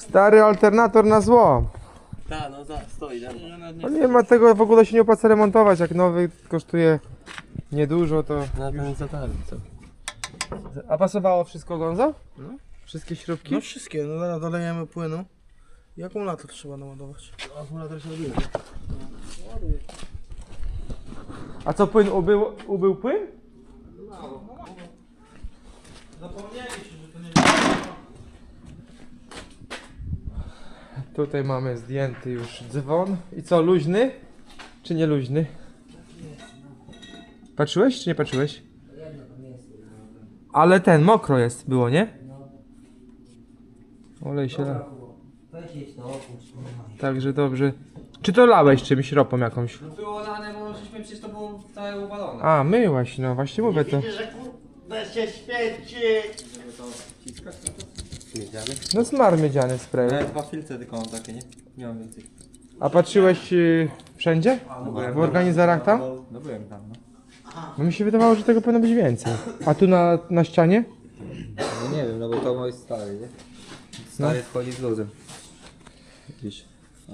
Stary alternator na zło. Tak, no za, stoi tam. No nie ma tego, w ogóle się nie opłaca remontować. Jak nowy kosztuje niedużo, to... Na ten za tam, co? A pasowało wszystko Gonzo? No. Wszystkie śrubki? No wszystkie, no zaraz dolejemy płynu. I akumulator trzeba naładować. Akumulator się odbija. A co, płyn ubył, ubył płyn? Zapomnieliście, że to nie Tutaj mamy zdjęty już dzwon. I co, luźny? Czy nie luźny? Patrzyłeś, czy nie patrzyłeś? Ale ten, mokro jest, było, nie? Olej się la. Także dobrze. Czy to lałeś czymś, ropą jakąś? Było lane, bo żeśmy przecież to było całe uwalone. A, myłaś, no właśnie mówię to. że kurde się świeci! Żeby to wciskać, no to... Wiedziany? No smar miedziany spray. Ja dwa filce tylko mam takie, nie? Nie mam więcej. A patrzyłeś y, wszędzie? W organizarach tam? No byłem tam, no. No mi się wydawało, że tego powinno być więcej. A tu na, na ścianie? No nie wiem, no bo to jest stary, nie? Stary wchodzi z luzem. Gdzieś.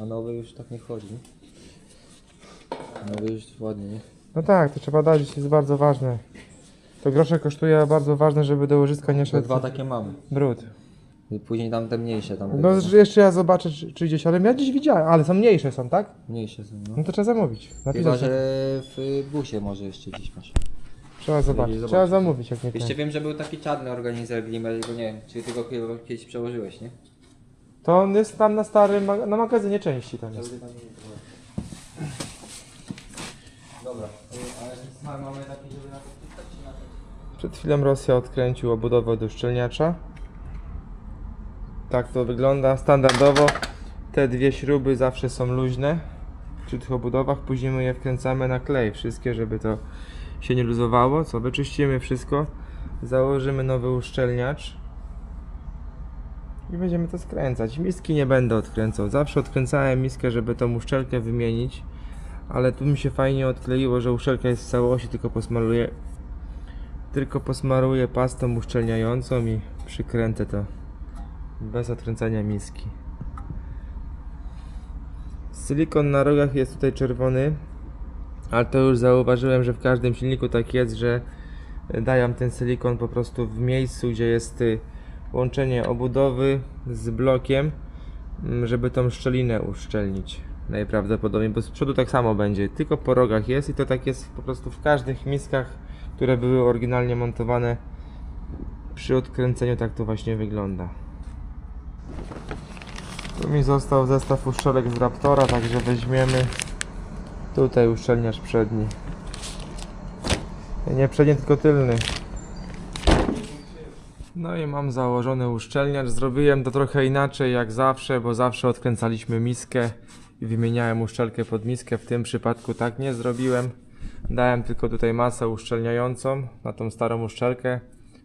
A nowy już tak nie wchodzi, nie? Nowy już ładnie, nie? No tak, to trzeba dać, to jest bardzo ważne. To grosze kosztuje, a bardzo ważne, żeby do łożyska nie To szedł dwa takie mamy. brud. I później tam te mniejsze tam. No że jeszcze ja zobaczę, czy, czy gdzieś, ale ja gdzieś widziałem, ale są mniejsze są, tak? Mniejsze są, no. No to trzeba zamówić. Chyba, Napisać. że w busie może jeszcze gdzieś masz. Trzeba zobaczyć. zobaczyć. Trzeba zamówić, jak nie Jeszcze ten. wiem, że był taki czarny organizer Glimmer, bo nie wiem, czy ty go chyba kiedyś przełożyłeś, nie? To on jest tam na starym, ma- na magazynie części tam jest. Dobra, ale mamy taki, żeby na to? Przed chwilą Rosja odkręcił obudowę od uszczelniacza. Tak to wygląda standardowo. Te dwie śruby zawsze są luźne przy tych obudowach. Później my je wkręcamy na klej. Wszystkie, żeby to się nie luzowało. Co, wyczyścimy wszystko. Założymy nowy uszczelniacz. I będziemy to skręcać. Miski nie będę odkręcał. Zawsze odkręcałem miskę, żeby tą uszczelkę wymienić. Ale tu mi się fajnie odkleiło, że uszczelka jest w całości, tylko posmaruję tylko posmaruję pastą uszczelniającą i przykręcę to bez odkręcania miski. Silikon na rogach jest tutaj czerwony, ale to już zauważyłem, że w każdym silniku tak jest, że dają ten silikon po prostu w miejscu, gdzie jest y, łączenie obudowy z blokiem, mm, żeby tą szczelinę uszczelnić. Najprawdopodobniej, bo z przodu tak samo będzie, tylko po rogach jest i to tak jest po prostu w każdych miskach które były oryginalnie montowane przy odkręceniu tak to właśnie wygląda tu mi został zestaw uszczelek z Raptora także weźmiemy tutaj uszczelniacz przedni. Nie przedni tylko tylny. No i mam założony uszczelniacz zrobiłem to trochę inaczej jak zawsze bo zawsze odkręcaliśmy miskę i wymieniałem uszczelkę pod miskę. W tym przypadku tak nie zrobiłem. Dałem tylko tutaj masę uszczelniającą na tą starą uszczelkę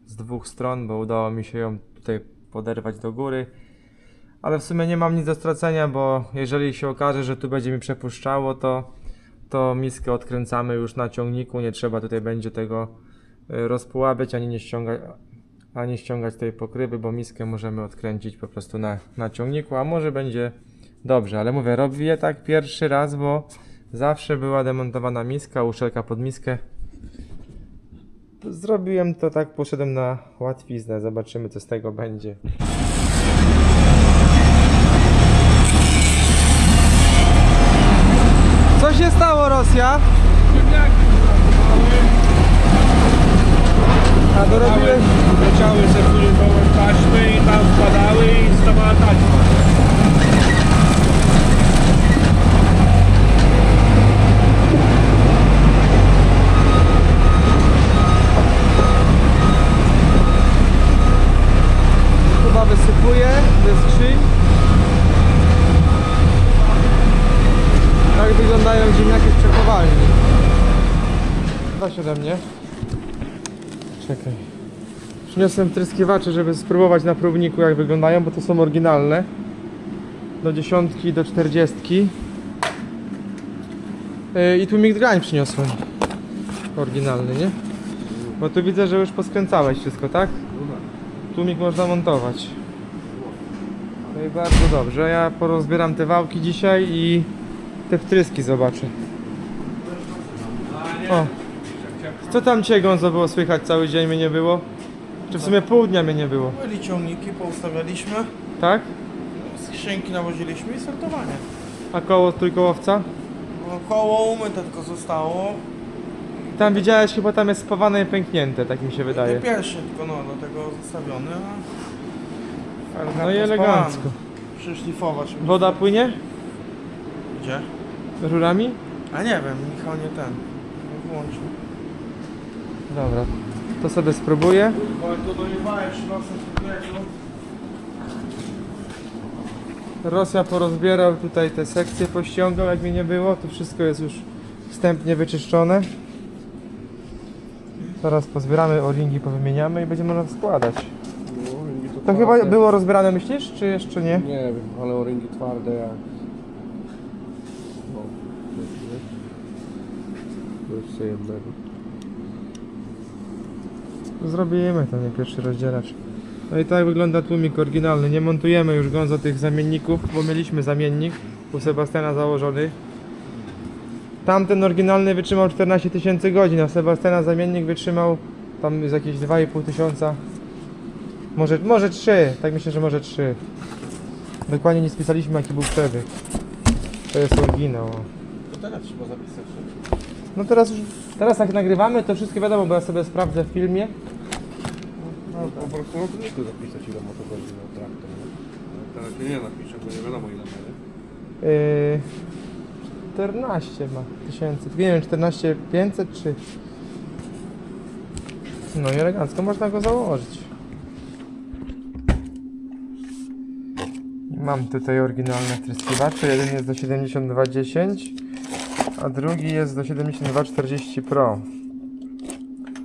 z dwóch stron, bo udało mi się ją tutaj poderwać do góry. Ale w sumie nie mam nic do stracenia, bo jeżeli się okaże, że tu będzie mi przepuszczało, to, to miskę odkręcamy już na ciągniku. Nie trzeba tutaj będzie tego y, rozpułabiać ani nie ściągać, ani ściągać tej pokrywy, bo miskę możemy odkręcić po prostu na, na ciągniku, a może będzie dobrze. Ale mówię, robię tak pierwszy raz, bo Zawsze była demontowana miska, uszelka pod miskę. Zrobiłem to tak, poszedłem na łatwiznę. Zobaczymy, co z tego będzie. Co się stało, Rosja? A dorobiłeś... Leciały ze fluidowe taśmy i tam wpadały i stawała taśma. Chyba wysypuję ze skrzyń. Tak wyglądają ziemniaki z przechowalni. Weź ode mnie. Czekaj. Przyniosłem tryskiewacze, żeby spróbować na próbniku jak wyglądają, bo to są oryginalne. Do dziesiątki, do czterdziestki. Yy, I tłumik drań przyniosłem. Oryginalny, nie? Bo tu widzę, że już poskręcałeś wszystko, tak? Tłumik można montować. No i bardzo dobrze. Ja porozbieram te wałki dzisiaj i te wtryski zobaczę. O. Co tam dzisiaj Gonzo było słychać? Cały dzień mnie nie było? Czy w sumie pół dnia mnie nie było? Byli ciągniki, poustawialiśmy, Tak? skrzynki nawoziliśmy i sortowanie. A koło trójkołowca? No, koło umyte tylko zostało. Tam widziałeś, chyba tam jest spawane i pęknięte, tak mi się Te wydaje. pierwsze tylko no, do tego zostawiony. a- No i elegancko. spalane. Przyszlifować. Woda płynie? Gdzie? Rurami? A nie wiem, Michał nie ten. Nie włączył. Dobra, to sobie spróbuję. To. Rosja porozbierał tutaj te sekcje, pościągał jak mnie nie było. Tu wszystko jest już wstępnie wyczyszczone. Teraz pozbieramy o-ringi, powymieniamy i będziemy można składać. No, to, To chyba było rozbierane myślisz, czy jeszcze nie? Nie wiem, ale o ringi twarde jak... No? To jeszcze jednego. Zrobimy to, nie pierwszy rozdzielacz. No i tak wygląda tłumik oryginalny. Nie montujemy już gonzo tych zamienników, bo mieliśmy zamiennik u Sebastiana założony. Tamten oryginalny wytrzymał 14 tysięcy godzin, a Sebastiana zamiennik wytrzymał tam z jakieś 2,5 tysiąca. Może, może 3, tak myślę, że może 3. Dokładnie nie spisaliśmy jaki był przebieg. To jest oryginał. To teraz trzeba zapisać. No teraz już, teraz jak nagrywamy to wszystko wiadomo, bo ja sobie sprawdzę w filmie. No, po prostu na tylko zapisać ile motogodzin miał traktor? Ale Teraz się nie napiszę, bo nie wiadomo ile ma, nie? Yy, 14 ma tysięcy. Nie wiem, 14 500 czy. No i elegancko można go założyć. Mam tutaj oryginalne tryskiwacze. Jeden jest do 7210, a drugi jest do 7240 Pro.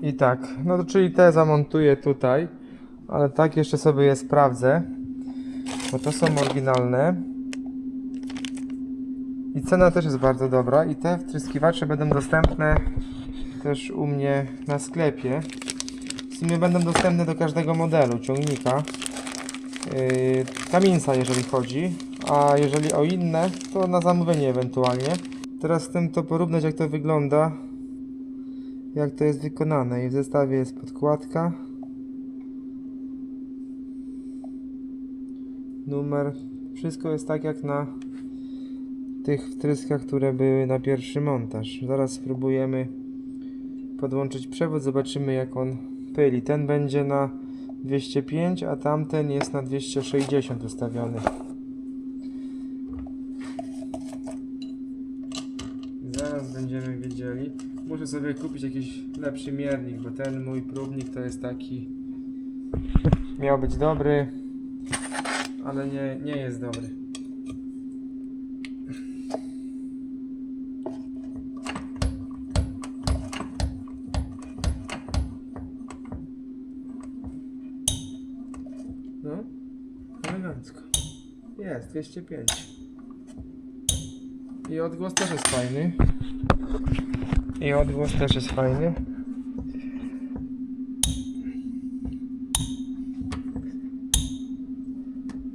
I tak, no to czyli te zamontuję tutaj, ale tak jeszcze sobie je sprawdzę, bo to są oryginalne. I cena też jest bardzo dobra i te wtryskiwacze będą dostępne też u mnie na sklepie. W sumie będą dostępne do każdego modelu ciągnika. Yy, Kaminsa jeżeli chodzi, a jeżeli o inne to na zamówienie ewentualnie. Teraz z tym to porównać jak to wygląda, jak to jest wykonane i w zestawie jest podkładka. Numer, wszystko jest tak jak na tych wtryskach, które były na pierwszy montaż. Zaraz spróbujemy podłączyć przewód, zobaczymy jak on pyli. Ten będzie na 205, a tamten jest na 260 ustawiony. Zaraz będziemy wiedzieli. Muszę sobie kupić jakiś lepszy miernik, bo ten mój próbnik to jest taki... Miał być dobry, ale nie, nie jest dobry. No, elegancko. Jest, 205. I odgłos też jest fajny. I odgłos też jest fajny.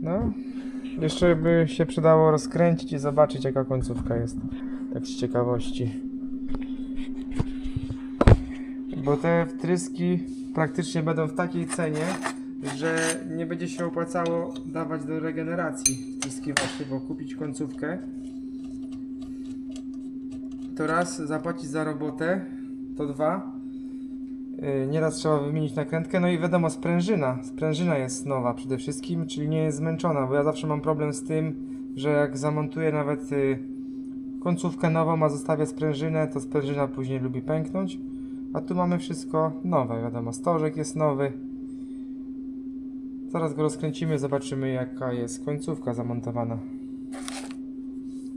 No, jeszcze by się przydało rozkręcić i zobaczyć jaka końcówka jest. Tak z ciekawości. Bo te wtryski praktycznie będą w takiej cenie, że nie będzie się opłacało dawać do regeneracji wtryskiwaczy, bo kupić końcówkę to raz zapłacić za robotę, to dwa yy, nieraz trzeba wymienić nakrętkę, no i wiadomo sprężyna, sprężyna jest nowa przede wszystkim, czyli nie jest zmęczona, bo ja zawsze mam problem z tym, że jak zamontuję nawet yy, końcówkę nową, a zostawię sprężynę, to sprężyna później lubi pęknąć, a tu mamy wszystko nowe, wiadomo, stożek jest nowy, Zaraz go rozkręcimy, zobaczymy jaka jest końcówka zamontowana.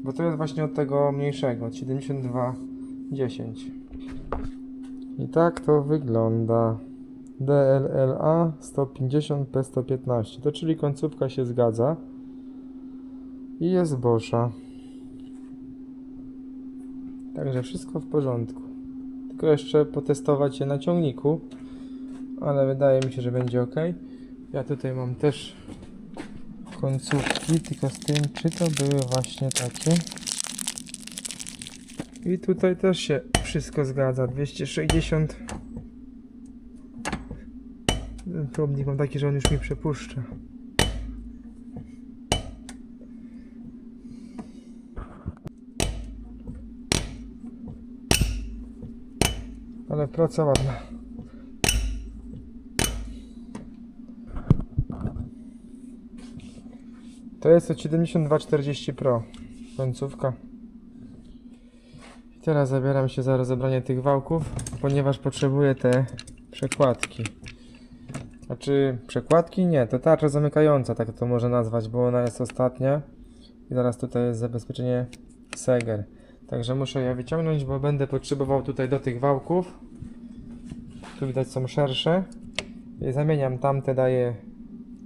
Bo to jest właśnie od tego mniejszego, od 7210. I tak to wygląda. DLLA 150 P115. To czyli końcówka się zgadza. I jest Boscha. Także wszystko w porządku. Tylko jeszcze potestować je na ciągniku. Ale wydaje mi się, że będzie ok. Ja tutaj mam też końcówki, tylko z tym, czy to były właśnie takie. I tutaj też się wszystko zgadza. 260. Ten Probnik mam taki, że on już mi przepuszcza. Ale praca ładna. To jest od 7240 Pro. Końcówka. I teraz zabieram się za rozebranie tych wałków, ponieważ potrzebuję te przekładki. Znaczy, przekładki? Nie, to tarcza zamykająca, tak to można nazwać, bo ona jest ostatnia. I teraz tutaj jest zabezpieczenie Seger. Także muszę je wyciągnąć, bo będę potrzebował tutaj do tych wałków. Tu widać są szersze. I zamieniam tamte, daję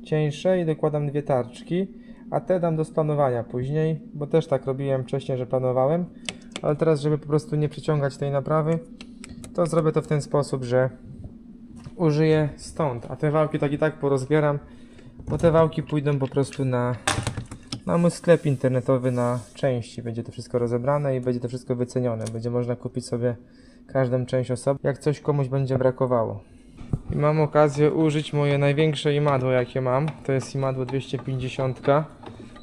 cieńsze i dokładam dwie tarczki. A te dam do splanowania później, bo też tak robiłem wcześniej, że planowałem. Ale teraz, żeby po prostu nie przyciągać tej naprawy, to zrobię to w ten sposób, że użyję stąd. A te wałki tak i tak porozbieram, bo te wałki pójdą po prostu na, na mój sklep internetowy na części. Będzie to wszystko rozebrane i będzie to wszystko wycenione. Będzie można kupić sobie każdą część osobno, jak coś komuś będzie brakowało. I mam okazję użyć moje największe imadło jakie mam. To jest imadło 250.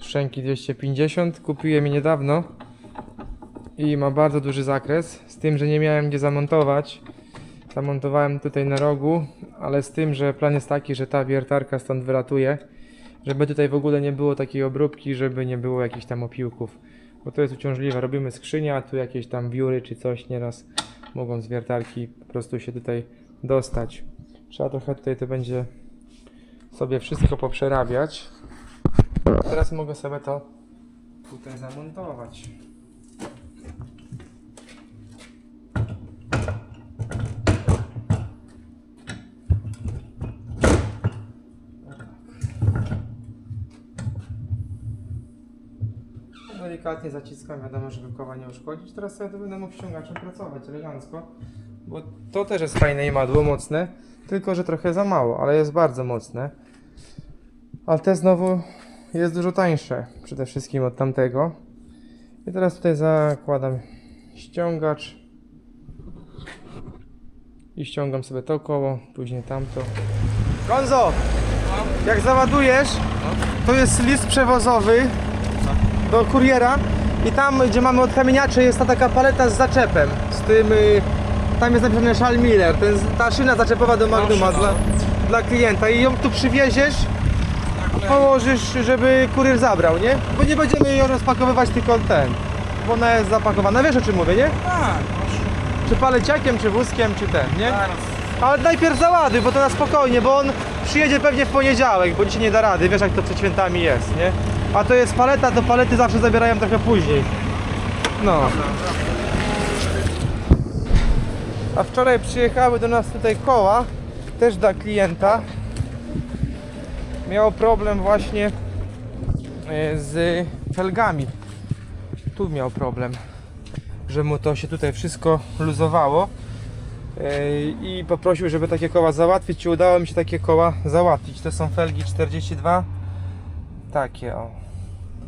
Szczęki 250. Kupiłem je niedawno. I ma bardzo duży zakres. Z tym, że nie miałem gdzie zamontować. Zamontowałem tutaj na rogu, ale z tym, że plan jest taki, że ta wiertarka stąd wylatuje. Żeby tutaj w ogóle nie było takiej obróbki, żeby nie było jakichś tam opiłków. Bo to jest uciążliwe. Robimy skrzynię, a tu jakieś tam wióry czy coś nieraz mogą z wiertarki po prostu się tutaj dostać. Trzeba trochę tutaj to będzie sobie wszystko poprzerabiać. Teraz mogę sobie to tutaj zamontować. Delikatnie zaciskam, wiadomo, żeby koła nie uszkodzić. Teraz sobie to będę mógł ściągaczem pracować elegancko. Bo to też jest fajne imadło, mocne. Tylko, że trochę za mało, ale jest bardzo mocne. Ale te znowu jest dużo tańsze. Przede wszystkim od tamtego. I teraz tutaj zakładam ściągacz. I ściągam sobie to koło, później tamto. Gonzo! Jak załadujesz, to jest list przewozowy do kuriera i tam, gdzie mamy odkamieniacze, jest ta taka paleta z zaczepem. Z tym, y, tam jest napisane Shal Miller, jest ta szyna zaczepowa do Magnuma dla, dla klienta i ją tu przywieziesz, położysz, żeby kurier zabrał, nie? Bo nie będziemy ją rozpakowywać tylko ten, bo ona jest zapakowana. Wiesz o czym mówię, nie? Tak, Czy paleciakiem, czy wózkiem, czy ten, nie? Ale najpierw załaduj, bo to na spokojnie, bo on przyjedzie pewnie w poniedziałek, bo dzisiaj nie da rady, wiesz jak to przed świętami jest, nie? A to jest paleta, to palety zawsze zabierają trochę później. No. A wczoraj przyjechały do nas tutaj koła, też dla klienta. Miał problem właśnie e, z felgami. Tu miał problem że mu to się tutaj wszystko luzowało Yy, i poprosił, żeby takie koła załatwić i udało mi się takie koła załatwić. To są felgi 42 takie o.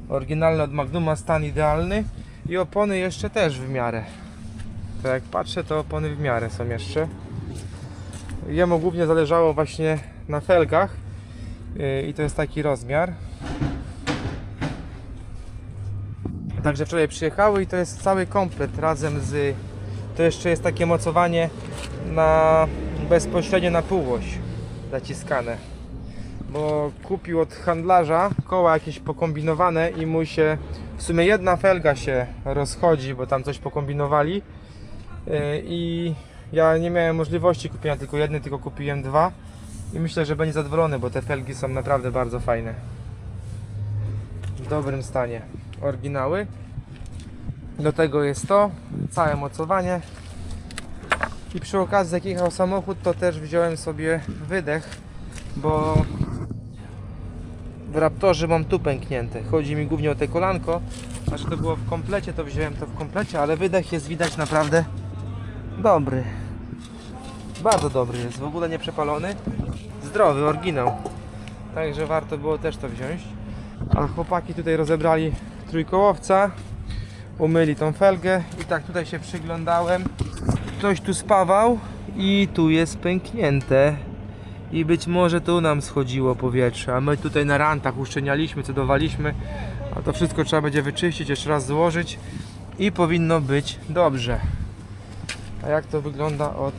Oryginalne od Magnuma, stan idealny i opony jeszcze też w miarę. To jak patrzę to opony w miarę są jeszcze. Jemu głównie zależało właśnie na felgach i to jest taki rozmiar Także wczoraj przyjechały i to jest cały komplet razem z. To jeszcze jest takie mocowanie na bezpośrednio na półoś zaciskane. Bo kupił od handlarza koła jakieś pokombinowane i mu się w sumie jedna felga się rozchodzi, bo tam coś pokombinowali. Yy, I ja nie miałem możliwości kupienia tylko jednej, tylko kupiłem dwa. I myślę, że będzie zadowolony, bo te felgi są naprawdę bardzo fajne. W dobrym stanie oryginały. Do tego jest to, całe mocowanie. I przy okazji jak jechał samochód, to też wziąłem sobie wydech, bo w Raptorze mam tu pęknięte. Chodzi mi głównie o te kolanko. A że to było w komplecie, to wziąłem to w komplecie, ale wydech jest widać naprawdę dobry. Bardzo dobry jest, w ogóle nie przepalony. Zdrowy, oryginał. Także warto było też to wziąć. A chłopaki tutaj rozebrali trójkołowca, umyli tą felgę i tak tutaj się przyglądałem. Ktoś tu spawał i tu jest pęknięte. I być może tu nam schodziło powietrze, a my tutaj na rantach uszczelnialiśmy, cedowaliśmy, a to wszystko trzeba będzie wyczyścić, jeszcze raz złożyć i powinno być dobrze. A jak to wygląda od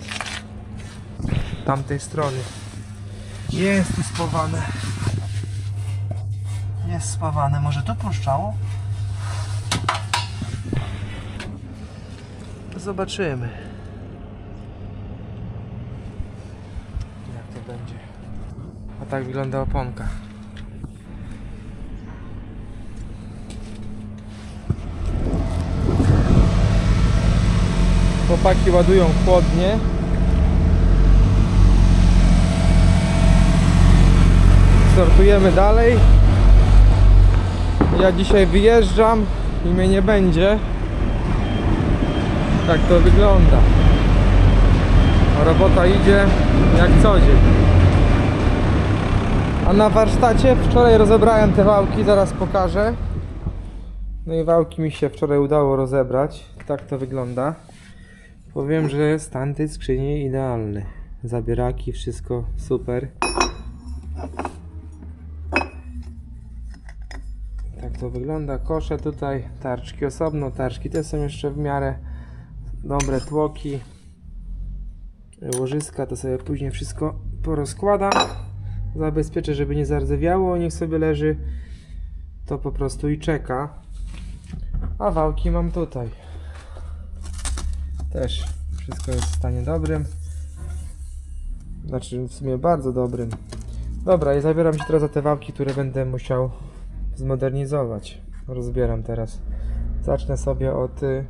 tamtej strony? Jest tu spawane. Jest spawane. Może to puszczało? Zobaczymy. Jak to będzie. A tak wygląda oponka. Chłopaki ładują chłodnie. Sortujemy dalej. Ja dzisiaj wyjeżdżam i mnie nie będzie. Tak to wygląda. Robota idzie jak co dzień. A na warsztacie wczoraj rozebrałem te wałki, zaraz pokażę. No i wałki mi się wczoraj udało rozebrać. Tak to wygląda. Powiem, że stan tej skrzyni idealny. Zabieraki, wszystko super. Tak to wygląda. Kosze tutaj, tarczki osobno, tarczki te są jeszcze w miarę dobre, tłoki. Łożyska to sobie później wszystko porozkładam. Zabezpieczę, żeby nie zardzewiało, niech sobie leży. To po prostu i czeka. A wałki mam tutaj. Też wszystko jest w stanie dobrym. Znaczy w sumie bardzo dobrym. Dobra, i zabieram się teraz za te wałki, które będę musiał zmodernizować. Rozbieram teraz. Zacznę sobie od y,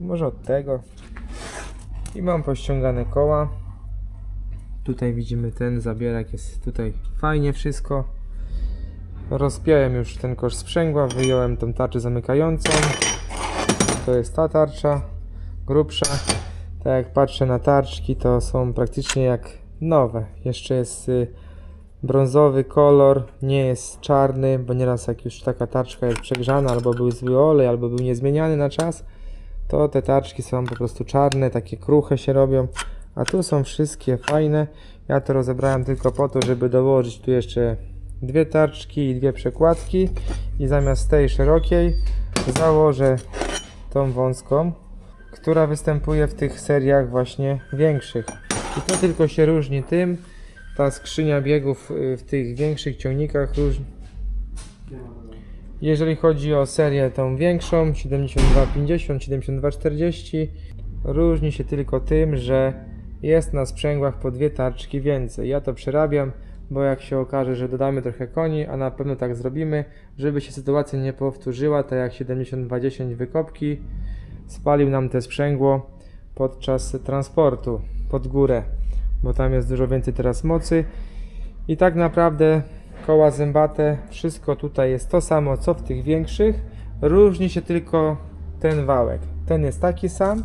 może od tego. I mam pościągane koła. Tutaj widzimy ten zabierak jest tutaj fajnie wszystko. Rozpiąłem już ten kosz sprzęgła, wyjąłem tą tarczę zamykającą. To jest ta tarcza, grubsza. Tak jak patrzę na tarczki, to są praktycznie jak nowe. Jeszcze jest y, brązowy kolor, nie jest czarny, bo nieraz jak już taka tarczka jest przegrzana, albo był zły olej, albo był niezmieniany na czas, to te tarczki są po prostu czarne, takie kruche się robią, a tu są wszystkie fajne. Ja to rozebrałem tylko po to, żeby dołożyć tu jeszcze dwie tarczki i dwie przekładki i zamiast tej szerokiej założę tą wąską, która występuje w tych seriach właśnie większych. I to tylko się różni tym, ta skrzynia biegów y, w tych większych ciągnikach różni. Jeżeli chodzi o serię tą większą, 7250, 7240, różni się tylko tym, że jest na sprzęgłach po dwie tarczki więcej. Ja to przerabiam, bo jak się okaże, że dodamy trochę koni, a na pewno tak zrobimy, żeby się sytuacja nie powtórzyła, tak jak 7210 wykopki spalił nam te sprzęgło podczas transportu pod górę, bo tam jest dużo więcej teraz mocy i tak naprawdę koła zębate, wszystko tutaj jest to samo co w tych większych, różni się tylko ten wałek. Ten jest taki sam,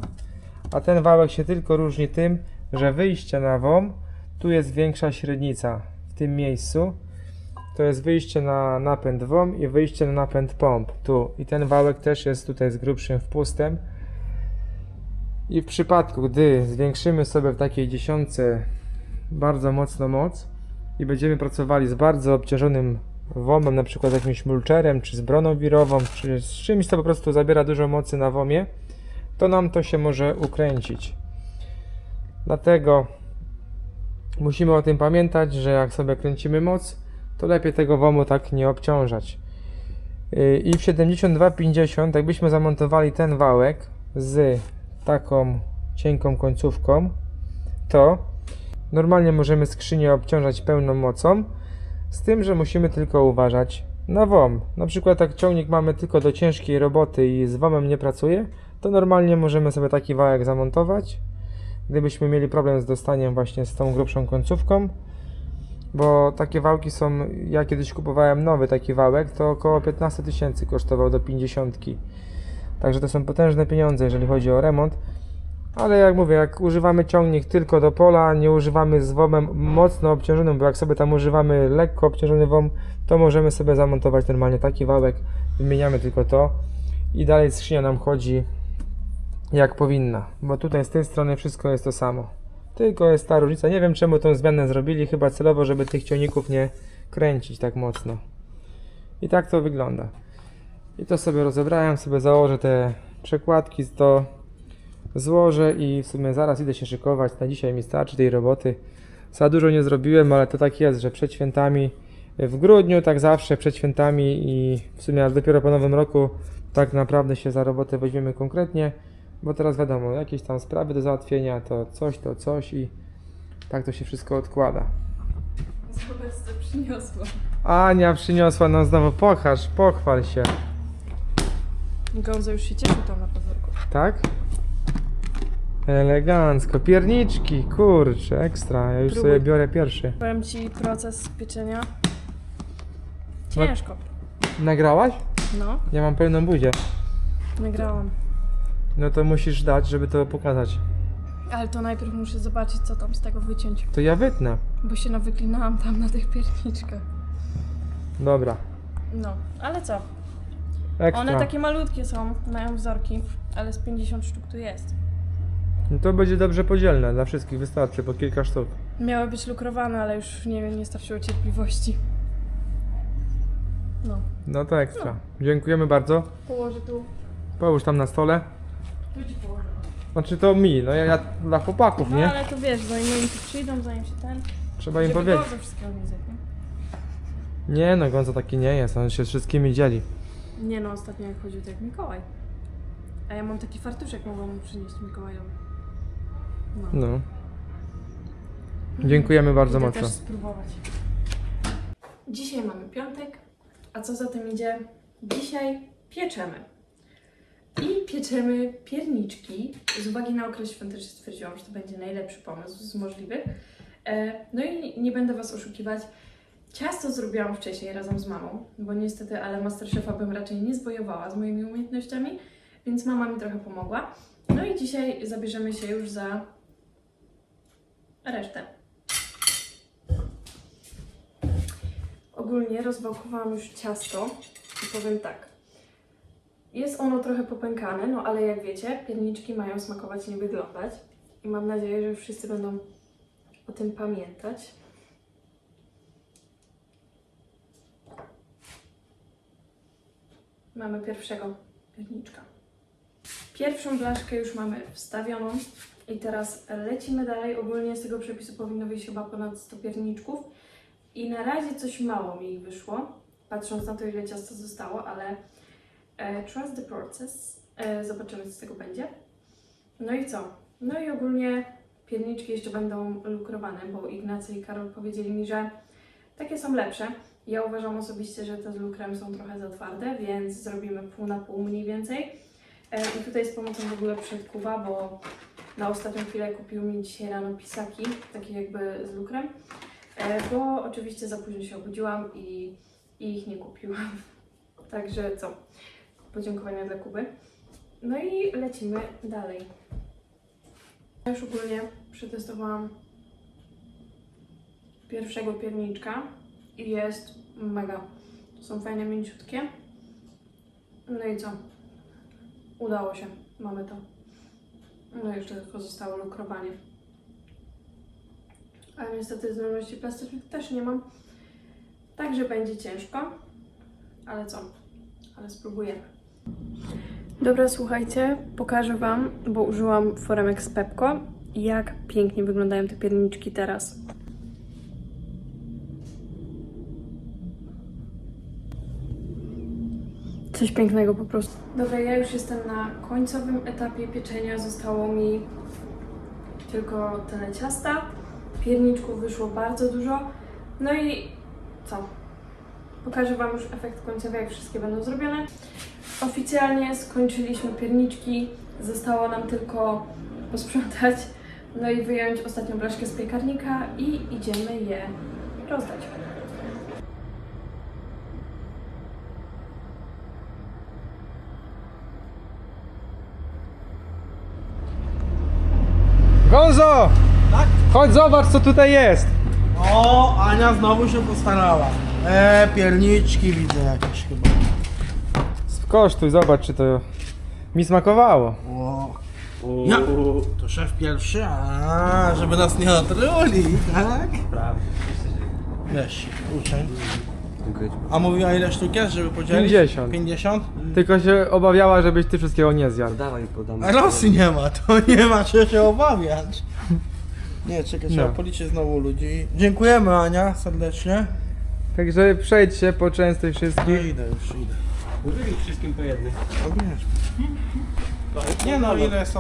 a ten wałek się tylko różni tym, że wyjście na WOM, tu jest większa średnica w tym miejscu. To jest wyjście na napęd WOM i wyjście na napęd pomp. Tu. I ten wałek też jest tutaj z grubszym wpustem. I w przypadku, gdy zwiększymy sobie w takiej dziesiątce bardzo mocno moc i będziemy pracowali z bardzo obciążonym WOMem, na przykład z jakimś mulcherem, czy z broną wirową, czy z czymś, co po prostu zabiera dużo mocy na WOMie, to nam to się może ukręcić. Dlatego musimy o tym pamiętać, że jak sobie kręcimy moc, to lepiej tego WOMu tak nie obciążać. Yy, I w 7250, jakbyśmy zamontowali ten wałek z taką cienką końcówką, to normalnie możemy skrzynię obciążać pełną mocą, z tym, że musimy tylko uważać na WOM. Na przykład jak ciągnik mamy tylko do ciężkiej roboty i z WOMem nie pracuje, to normalnie możemy sobie taki wałek zamontować. Gdybyśmy mieli problem z dostaniem właśnie z tą grubszą końcówką, bo takie wałki są, ja kiedyś kupowałem nowy taki wałek, to około 15 tysięcy kosztował do 50. Także to są potężne pieniądze, jeżeli chodzi o remont. Ale jak mówię, jak używamy ciągnik tylko do pola, nie używamy z WOM-em mocno obciążonym, bo jak sobie tam używamy lekko obciążony WOM, to możemy sobie zamontować normalnie taki wałek, wymieniamy tylko to i dalej skrzynia nam chodzi jak powinna, bo tutaj z tej strony wszystko jest to samo. Tylko jest ta różnica. Nie wiem czemu tą zmianę zrobili, chyba celowo, żeby tych ciągników nie kręcić tak mocno. I tak to wygląda. I to sobie rozebrałem, sobie założę te przekładki, to złożę i w sumie zaraz idę się szykować. Na dzisiaj mi starczy tej roboty. Za dużo nie zrobiłem, ale to tak jest, że przed świętami, w grudniu tak zawsze przed świętami i w sumie aż dopiero po nowym roku tak naprawdę się za robotę weźmiemy konkretnie, bo teraz wiadomo, jakieś tam sprawy do załatwienia, to coś, to coś i tak to się wszystko odkłada. Zobacz, co przyniosło. Ania przyniosła nam znowu, pokaż, pochwal się. Gązo już się cieszył tam na podwórku. Tak? Elegancko. Pierniczki, kurczę, ekstra. Ja już Próbuj. sobie biorę pierwszy. Powiem ci proces pieczenia. No. Ciężko. Nagrałaś? No, Ja mam pełną buzię. nagrałam. No to musisz dać, żeby to pokazać. Ale to najpierw muszę zobaczyć, co tam z tego wyciąć. To ja wytnę. Bo się nawyklinałam tam na tych pierniczkach. Dobra. No, ale co? Ekstra. One takie malutkie są, mają wzorki, ale z 50 sztuk tu jest. No to będzie dobrze podzielne. Dla wszystkich wystarczy po kilka sztuk. Miały być lukrowane, ale już nie wiem, nie starczyło cierpliwości. No. No to ekstra. Dziękujemy bardzo. Położę tu. Połóż tam na stole. Tu ci położę. Znaczy to mi, no ja, ja dla chłopaków, No nie? ale to wiesz, zanim oni tu przyjdą, zanim się ten... Trzeba im żeby powiedzieć. Gązo wszystkiego nie zjadł, nie? Nie no, Gonzo taki nie jest, on się z wszystkimi dzieli. Nie no, ostatnio jak chodził, to jak Mikołaj. A ja mam taki fartuszek, mogłam mu przynieść Mikołajowi. No. No. Dziękujemy bardzo Idę mocno. też spróbować. Dzisiaj mamy piątek, a co za tym idzie? Dzisiaj pieczemy. I pieczemy pierniczki. Z uwagi na okres świąteczny stwierdziłam, że to będzie najlepszy pomysł z możliwych. E, No i nie, nie będę Was oszukiwać. Ciasto zrobiłam wcześniej razem z mamą, bo niestety, ale Masterchefa bym raczej nie zwojowała z moimi umiejętnościami, więc mama mi trochę pomogła. No i dzisiaj zabierzemy się już za resztę. Ogólnie rozwałkowałam już ciasto i powiem tak. Jest ono trochę popękane, no ale jak wiecie, pierniczki mają smakować i nie wyglądać. I mam nadzieję, że wszyscy będą o tym pamiętać. Mamy pierwszego pierniczka. Pierwszą blaszkę już mamy wstawioną i teraz lecimy dalej. Ogólnie z tego przepisu powinno wyjść chyba ponad 100 pierniczków. I na razie coś mało mi ich wyszło, patrząc na to, ile ciasta zostało, ale e, trust the process. E, zobaczymy, co z tego będzie. No i co? No i ogólnie pierniczki jeszcze będą lukrowane, bo Ignacy i Karol powiedzieli mi, że takie są lepsze. Ja uważam osobiście, że te z lukrem są trochę za twarde, więc zrobimy pół na pół mniej więcej. E, I tutaj z pomocą w ogóle przedkuwa, bo na ostatnią chwilę kupił mi dzisiaj rano pisaki, takie jakby z lukrem. E, bo oczywiście za późno się obudziłam i, i ich nie kupiłam. Także co? Podziękowania dla Kuby. No i lecimy dalej. Ja już ogólnie przetestowałam pierwszego pierniczka jest mega. Są fajne, mięciutkie. No i co? Udało się. Mamy to. No jeszcze tylko zostało lukrowanie. Ale niestety zdolności plastycznych też nie mam. Także będzie ciężko. Ale co? Ale spróbujemy. Dobra, słuchajcie, pokażę Wam, bo użyłam foremek z Pepko, jak pięknie wyglądają te pierniczki teraz. Coś pięknego po prostu. Dobra, ja już jestem na końcowym etapie pieczenia. Zostało mi tylko tyle ciasta. Pierniczków wyszło bardzo dużo. No i co? Pokażę Wam już efekt końcowy, jak wszystkie będą zrobione. Oficjalnie skończyliśmy pierniczki. Zostało nam tylko posprzątać, no i wyjąć ostatnią blaszkę z piekarnika i idziemy je rozdać. Gonzo! Tak? Chodź zobacz co tutaj jest. O, Ania znowu się postarała. E, pierniczki widzę jakieś chyba. Skosztuj, zobacz czy to mi smakowało. O. Ja. To szef pierwszy, a żeby nas nie otruli, tak? Prawda. Weź, uczeń. A mówiła ile sztuk jest, żeby podzielić? 50. 50? Tylko się obawiała, żebyś ty wszystkiego nie zjadł. Dawaj podam. A Rosji nie ma, to nie ma się się obawiać. Nie, czekaj, trzeba No. policzyć znowu ludzi. Dziękujemy Ania serdecznie. Także przejdź się, poczęstuj No wszystkich. idę już, idę. Mówili wszystkim po jednym. No. Nie no, ile jest